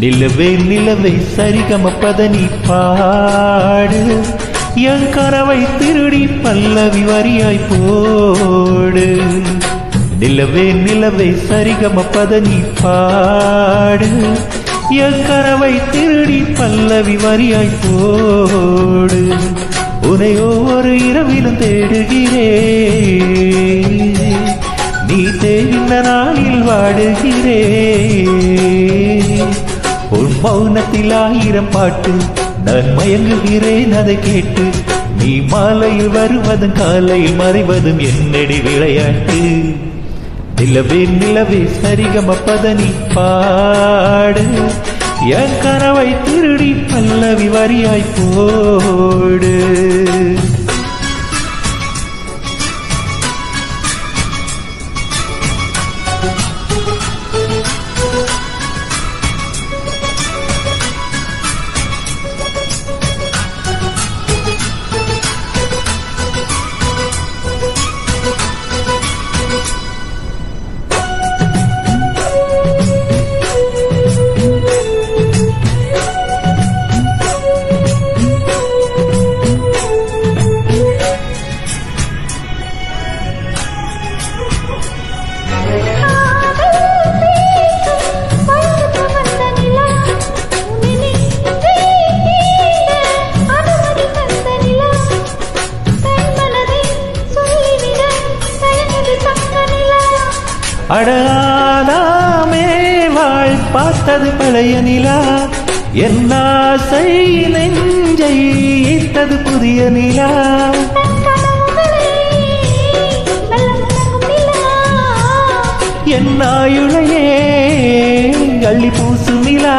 நிலவே நிலவே சரிகம பதனி பாடு. என் கனவை திருடி பல்லவி வரியாய் போடு. நிலவே நிலவே சரிகம பதனி பாடு. என் கனவை திருடி பல்லவி வரியாய் போடு. உனை ஒவ்வொரு இரவிலும் தேடுகிறேன். நீ தேடின நாளில் வாடுகிறேன். மௌனத்தில் ஆயிரம் பாட்டு. நான் மயங்குகிறேன் அதை கேட்டு. நீ மாலையில் வருவதும் காலையில் மறைவதும் என்னடி விளையாட்டு? நிலவே நிலவே சரிகம பதனி பாடு. என் கனவை திருடி பல்லவி வரியாய் போடு. அடாதாமே வாழ் பார்த்தது பழைய நிலா. என் ஆசை நெஞ்சை ஈர்த்தது புதிய நிலா. என் ஆயுளையே அள்ளி பூசு நிலா.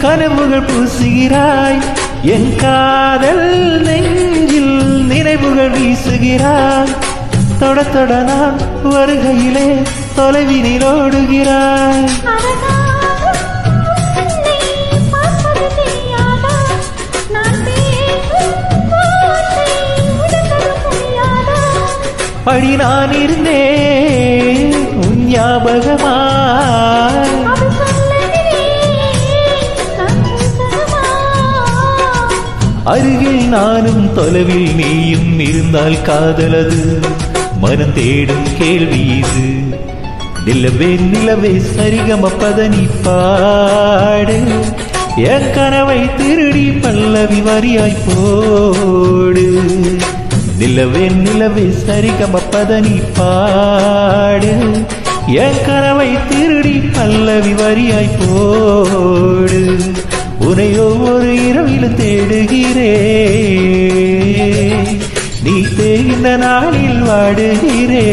கனவுகள் பூசுகிறாய். என் காதல் நெஞ்சில் நினைவுகள் வீசுகிறாய். தொட தொட நான் வருகையிலே தொலைவினில் ஓடுகிறாய் படி நான் இருந்தேன் உன் ஞாபகம் அருகில் நானும் தொலைவில் நீயும் இருந்தால் காதலது. மனம் தேடும் கேள்வி இது. நிலவே நிலவே சரிகம பதனி பாடு. என் கனவை திருடி பல்லவி வரியாய் போடு. நிலவே நிலவே சரிகம பதனி பாடு. என் கனவை திருடி பல்லவி வரியாய் போடு. உனை ஒவ்வொரு இரவிலும் தேடுகிறே. நீ இந்த நாளில் வாடுகிறே.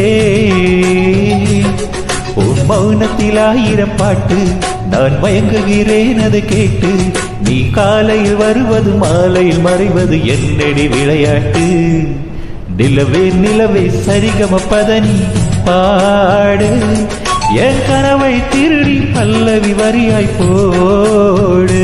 உன் மௌனத்தில் ஆயிரம் பாட்டு நான் மயங்குகிறேன் அதை கேட்டு நீ காலையில் வருவது மாலையில் மறைவது என்னடி விளையாட்டு? நிலவே நிலவே சரிகம பதனி பாடு. என் கனவை திருடி பல்லவி வரியாய் போடு.